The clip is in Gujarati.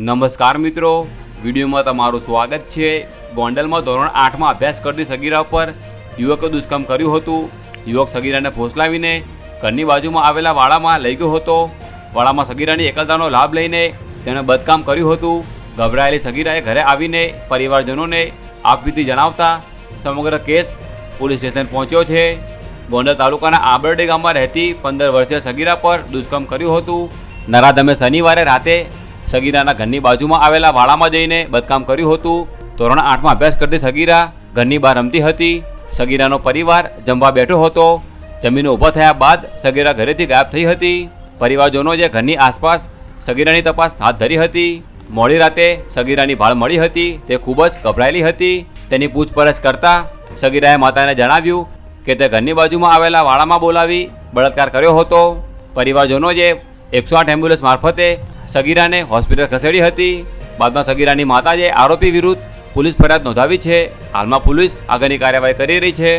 નમસ્કાર મિત્રો. વિડીયોમાં તમારું સ્વાગત છે. ગોંડલમાં ધોરણ આઠમાં અભ્યાસ કરતી સગીરા પર યુવકે દુષ્કર્મ કર્યું હતું. યુવક સગીરાને ફોસલાવીને ઘરની બાજુમાં આવેલા વાડામાં લઈ ગયો હતો. વાડામાં સગીરાની એકલતાનો લાભ લઈને તેણે બદકામ કર્યું હતું. ગભરાયેલી સગીરાએ ઘરે આવીને પરિવારજનોને આપવીતી જણાવતા સમગ્ર કેસ પોલીસ સ્ટેશન પહોંચ્યો છે. ગોંડલ તાલુકાના આંબરડી ગામમાં રહેતી પંદર વર્ષીય સગીરા પર દુષ્કર્મ કર્યું હતું. નરાધમે શનિવારે રાતે સગીરાના ઘરની બાજુમાં આવેલા વાડામાં જઈને બદકામ કર્યું હતું. ધોરણ આઠમાં અભ્યાસ કરતી સગીરા ઘરની બહાર રમતી હતી. સગીરાનો પરિવાર જમવા બેઠો હતો. જમીને ઊભા થયા બાદ સગીરા ઘરેથી ગાયબ થઈ હતી. પરિવારજનો જે ઘરની આસપાસ સગીરાની તપાસ હાથ ધરી હતી. મોડી રાતે સગીરાની ભાળ મળી હતી. તે ખૂબ જ ગભરાયેલી હતી. તેની પૂછપરછ કરતા સગીરાએ માતાને જણાવ્યું કે તે ઘરની બાજુમાં આવેલા વાડામાં બોલાવી બળાત્કાર કર્યો હતો. પરિવારજનો જે એકસો આઠ એમ્બ્યુલન્સ મારફતે સગીરાને હોસ્પિટલ ખસેડી હતી. બાદમાં સગીરાની માતાએ આરોપી વિરુદ્ધ પોલીસ ફરિયાદ નોંધાવી છે. હાલમાં પોલીસ આગળની કાર્યવાહી કરી રહી છે.